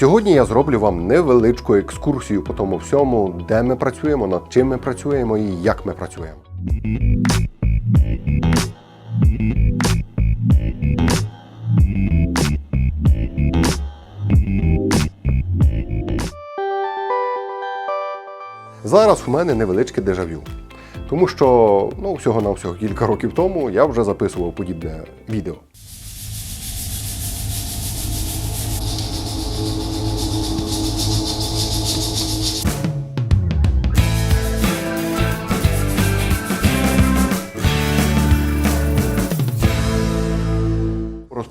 Сьогодні я зроблю вам невеличку екскурсію по тому всьому, де ми працюємо, над чим ми працюємо і як ми працюємо. Зараз у мене невеличке дежавю. Тому що ну, всього-навсього кілька років тому я вже записував подібне відео. Thank you.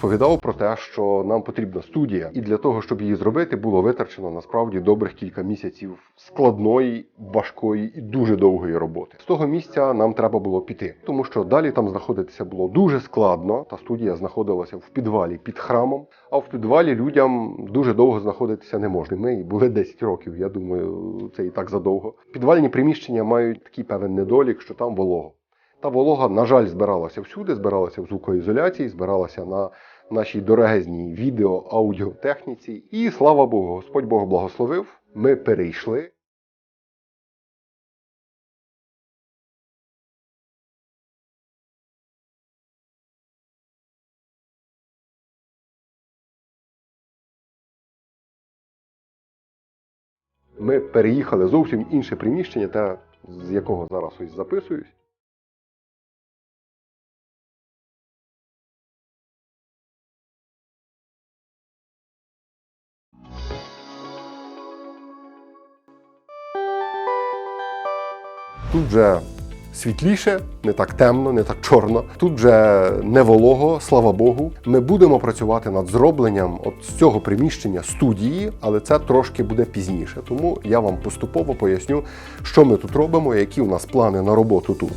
Розповідав про те, що нам потрібна студія, і для того, щоб її зробити, було витрачено насправді добрих кілька місяців складної, важкої і дуже довгої роботи. З того місця нам треба було піти, тому що далі там знаходитися було дуже складно. Та студія знаходилася в підвалі під храмом. А в підвалі людям дуже довго знаходитися не можна. Ми були 10 років. Я думаю, це і так задовго. Підвальні приміщення мають такий певен недолік, що там волого. Та волога, на жаль, збиралася всюди, збиралася в звукоізоляції, збиралася на нашій дорогезній відео, аудіотехніці. І слава Богу, Господь Бог благословив. Ми перейшли. Ми переїхали зовсім інше приміщення, те, з якого зараз ось записуюсь. Тут вже світліше, не так темно, не так чорно. Тут вже не волого, слава Богу. Ми будемо працювати над зробленням от з цього приміщення студії, але це трошки буде пізніше. Тому я вам поступово поясню, що ми тут робимо, які у нас плани на роботу тут.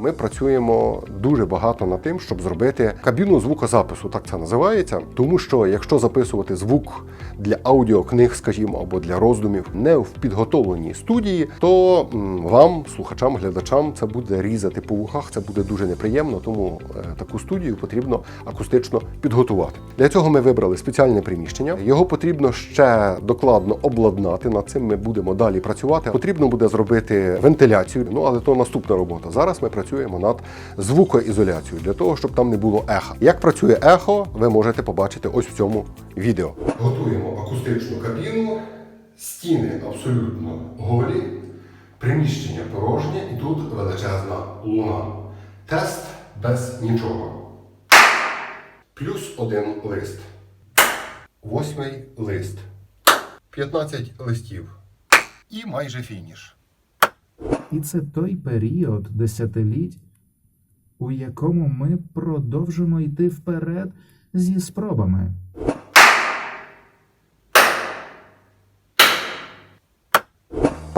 Ми працюємо дуже багато над тим, щоб зробити кабіну звукозапису, так це називається. Тому що якщо записувати звук для аудіокниг, скажімо, або для роздумів, не в підготовленій студії, то вам, слухачам, глядачам, це буде різати по вухах, це буде дуже неприємно. Тому е, таку студію потрібно акустично підготувати. Для цього ми вибрали спеціальне приміщення. Його потрібно ще докладно обладнати. Над цим ми будемо далі працювати. Потрібно буде зробити вентиляцію. Ну але то наступна робота. Зараз ми працюємо над звукоізоляцією для того, щоб там не було еха. Як працює ехо, ви можете побачити ось в цьому відео. Готуємо акустичну кабіну, стіни абсолютно голі, приміщення порожнє і тут величезна луна. Тест без нічого. Плюс один лист. Восьмий лист. 15 листів. І майже фініш. І це той період десятиліть, у якому ми продовжимо йти вперед зі спробами.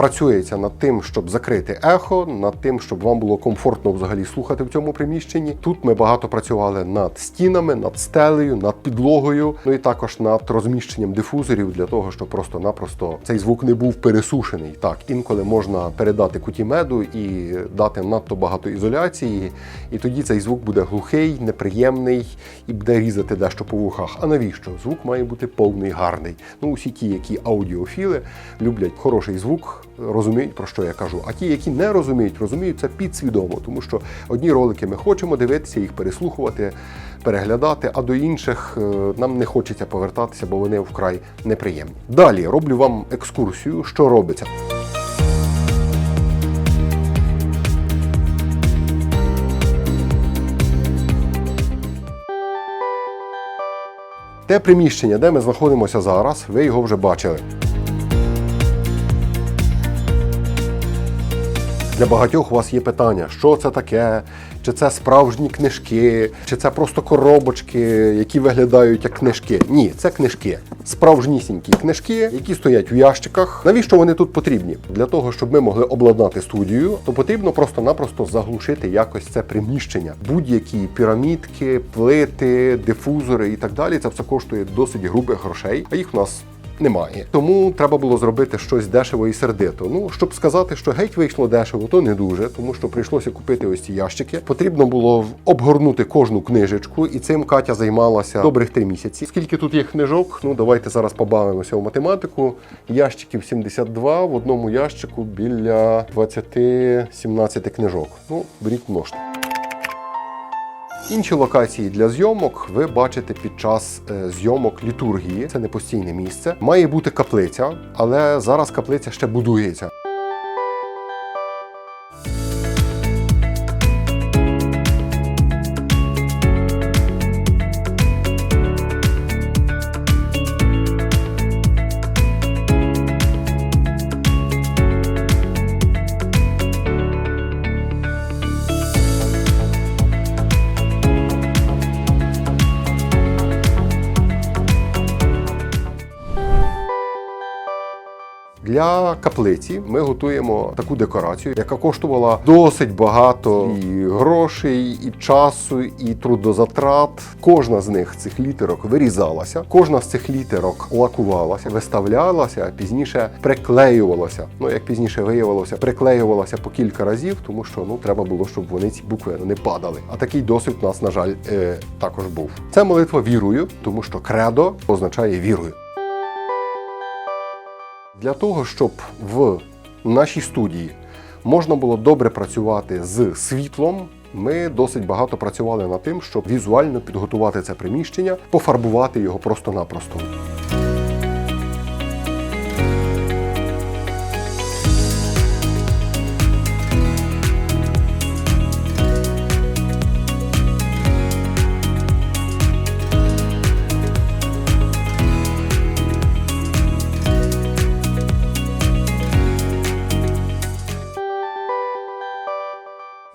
Працюється над тим, щоб закрити ехо, над тим, щоб вам було комфортно взагалі слухати в цьому приміщенні. Тут ми багато працювали над стінами, над стелею, над підлогою, ну і також над розміщенням дифузорів для того, щоб просто-напросто цей звук не був пересушений. Так, інколи можна передати куті меду і дати надто багато ізоляції, і тоді цей звук буде глухий, неприємний і буде різати дещо по вухах. А навіщо? Звук має бути повний, гарний. Ну, усі ті, які аудіофіли люблять хороший звук, розуміють про що я кажу. А ті, які не розуміють, розуміють це підсвідомо, тому що одні ролики ми хочемо дивитися, їх переслухувати, переглядати, а до інших е, нам не хочеться повертатися, бо вони вкрай неприємні. Далі роблю вам екскурсію, що робиться. Те приміщення, де ми знаходимося зараз, ви його вже бачили. Для багатьох у вас є питання, що це таке, чи це справжні книжки, чи це просто коробочки, які виглядають як книжки. Ні, це книжки. Справжнісінькі книжки, які стоять у ящиках. Навіщо вони тут потрібні? Для того, щоб ми могли обладнати студію, то потрібно просто-напросто заглушити якось це приміщення. Будь-які пірамідки, плити, дифузори і так далі. Це все коштує досить грубих грошей, а їх у нас немає. Тому треба було зробити щось дешево і сердито. Ну, щоб сказати, що геть вийшло дешево, то не дуже, тому що прийшлося купити ось ці ящики. Потрібно було обгорнути кожну книжечку, і цим Катя займалася добрих три місяці. Скільки тут є книжок? Ну давайте зараз побавимося в математику. Ящиків 72, в одному ящику біля 20-17 книжок. Ну, беріть множте. Інші локації для зйомок ви бачите під час е, зйомок літургії. Це не постійне місце. Має бути каплиця, але зараз каплиця ще будується. Для каплиці ми готуємо таку декорацію, яка коштувала досить багато і грошей, і часу, і трудозатрат. Кожна з них цих літерок вирізалася, кожна з цих літерок лакувалася, виставлялася, а пізніше приклеювалася. Ну як пізніше виявилося, приклеювалася по кілька разів, тому що ну треба було, щоб вони ці букви не падали. А такий досвід у нас, на жаль, е, також був. Це молитва вірою, тому що кредо означає вірою. Для того, щоб в нашій студії можна було добре працювати з світлом, ми досить багато працювали над тим, щоб візуально підготувати це приміщення, пофарбувати його просто-напросто.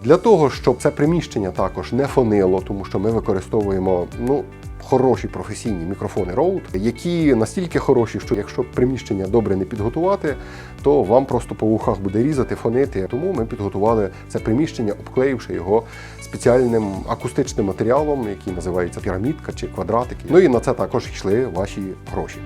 Для того, щоб це приміщення також не фонило, тому що ми використовуємо ну. Хороші професійні мікрофони Rode, які настільки хороші, що якщо приміщення добре не підготувати, то вам просто по вухах буде різати, фонити. Тому ми підготували це приміщення, обклеївши його спеціальним акустичним матеріалом, який називається пірамідка чи квадратики. Ну і на це також йшли ваші гроші.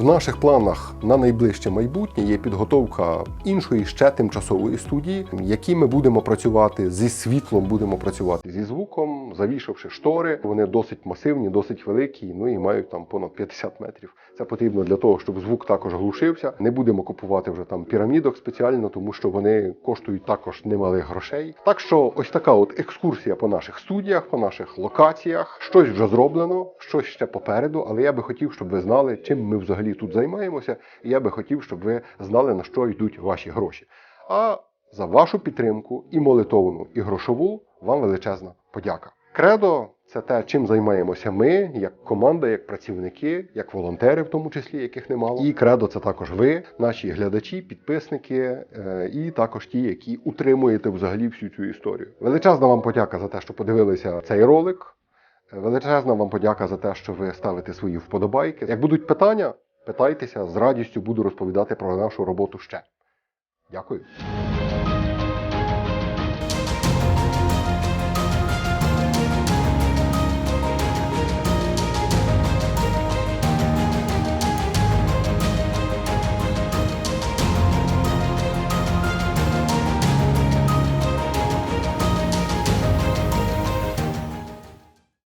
В наших планах на найближче майбутнє є підготовка іншої ще тимчасової студії, в якій ми будемо працювати зі світлом, будемо працювати зі звуком, завішавши штори. Вони досить масивні, досить великі, ну і мають там понад 50 метрів. Це потрібно для того, щоб звук також глушився. Не будемо купувати вже там пірамідок спеціально, тому що вони коштують також немалих грошей. Так що ось така от екскурсія по наших студіях, по наших локаціях. Щось вже зроблено, щось ще попереду, але я би хотів, щоб ви знали, чим ми взагалі тут займаємося, і я би хотів, щоб ви знали, на що йдуть ваші гроші. А за вашу підтримку і молитовну, і грошову вам величезна подяка. Кредо це те, чим займаємося ми, як команда, як працівники, як волонтери, в тому числі, яких немало. І кредо це також ви, наші глядачі, підписники, е, і також ті, які утримуєте взагалі всю цю історію. Величезна вам подяка за те, що подивилися цей ролик. Величезна вам подяка за те, що ви ставите свої вподобайки. Як будуть питання, питайтеся, з радістю буду розповідати про нашу роботу ще. Дякую.